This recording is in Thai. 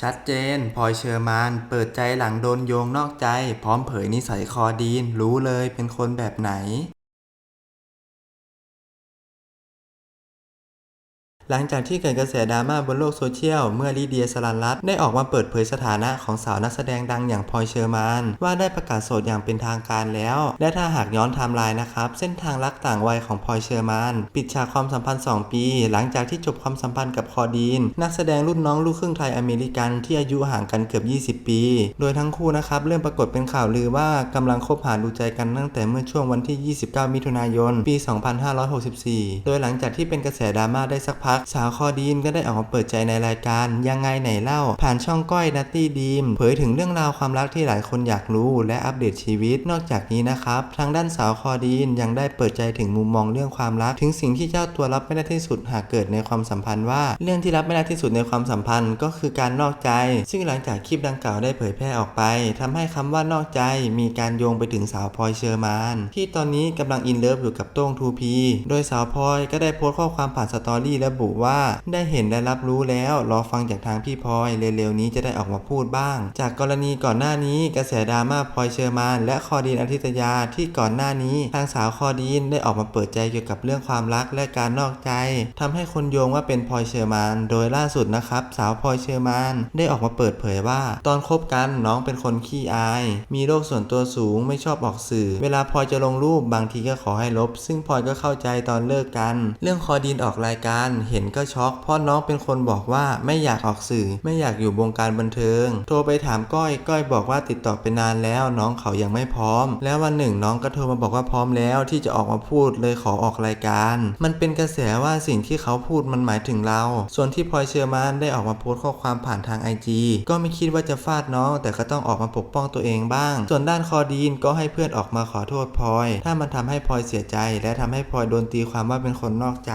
ชัดเจนพลอยเชอร์มาน เปิดใจหลังโดนโยงนอกใจ พร้อมเผยนิสัยคอดีน รู้เลยเป็นคนแบบไหน หลังจากที่เกิดกระแสดราม่าบนโลกโซเชียล เมื่อลิเดียสลันรัตได้ออกมาเปิดเผยสถานะของสาวนักแสดงดังอย่างพลอยเชอร์มานว่าได้ประกาศโสดอย่างเป็นทางการแล้ว และถ้าหากย้อนไทม์ไลน์นะครับ เส้นทางรักต่างวัยของพลอยเชอร์มานปิดฉากความสัมพันธ์ 2 ปี หลังจากที่จบความสัมพันธ์กับคอดีน นักแสดงรุ่นน้องลูกครึ่งไทยอเมริกันที่อายุห่างกันเกือบ 20 ปี โดยทั้งคู่นะครับเริ่มปรากฏเป็นข่าวลือว่ากำลังคบหาดูใจกันตั้งแต่เมื่อช่วงวันที่ 29 มิถุนายน ปี 2564 โดยหลังจากที่เป็นกระแสดราม่าได้สักพักสาวคอดีนก็ได้ออกมาเปิดใจในรายการยังไงไหนเล่า ผ่านช่องก้อยนัตตี้ดีมเผยถึงเรื่องราวความรักที่หลายคนอยากรู้ และอัปเดตชีวิตนอกจากนี้นะครับทางด้านสาวคอดีนยังได้เปิดใจถึงมุมมองเรื่องความรัก ถึงสิ่งที่เจ้าตัวรับไม่ได้ที่สุดหากเกิดในความสัมพันธ์ว่า เรื่องที่รับไม่ได้ที่สุดในความสัมพันธ์ก็คือการนอกใจ ซึ่งหลังจากคลิปดังกล่าวได้เผยแพร่ออกไปทำให้คำว่านอกใจมีการโยงไปถึงสาวพลอยเชอร์มานที่ตอนนี้กำลังอินเลิฟอยู่กับโต้งทูพีโดยสาวพลอยก็ได้โพสต์ข้อความผ่านสตอรี่ระบว่า ได้เห็นและรับรู้แล้วรอฟังจากทางพี่พลอยเร็วๆนี้จะได้ออกมาพูดบ้าง จากกรณีก่อนหน้านี้กระแสดราม่าพลอยเชอร์มานและคอดีนอาทิตยาที่ก่อนหน้านี้ทางสาวคอดีนได้ออกมาเปิดใจเกี่ยวกับเรื่องความรักและการนอกใจทำให้คนโยงว่าเป็นพลอยเชอร์มานโดยล่าสุดนะครับสาวพลอยเชอร์มานได้ออกมาเปิดเผยว่า ตอนคบกันน้องเป็นคนขี้อาย มีโรคส่วนตัวสูงไม่ชอบออกสื่อ เวลาพลอยจะลงรูปบางทีก็ขอให้ลบ ซึ่งพลอยก็เข้าใจตอนเลิกกัน เรื่องคอดีนออกรายการเห็นก็ช็อกเพราะน้องเป็นคนบอกว่าไม่อยากออกสื่อ ไม่อยากอยู่วงการบันเทิง โทรไปถามก้อยก้อยบอกว่าติดต่อไปนานแล้วน้องเขายังไม่พร้อม แล้ววันหนึ่งน้องก็โทรมาบอกว่าพร้อมแล้วที่จะออกมาพูดเลยขอออกรายการ มันเป็นกระแสว่าสิ่งที่เขาพูดมันหมายถึงเรา ส่วนที่พลอยเชอร์มานได้ออกมาโพสต์ข้อความผ่านทางไอจีก็ไม่คิดว่าจะฟาดน้อง แต่ก็ต้องออกมาปกป้องตัวเองบ้าง ส่วนด้านคอดีนก็ให้เพื่อนออกมาขอโทษพลอย ถ้ามันทำให้พลอยเสียใจ และทำให้พลอยโดนตีความว่าเป็นคนนอกใจ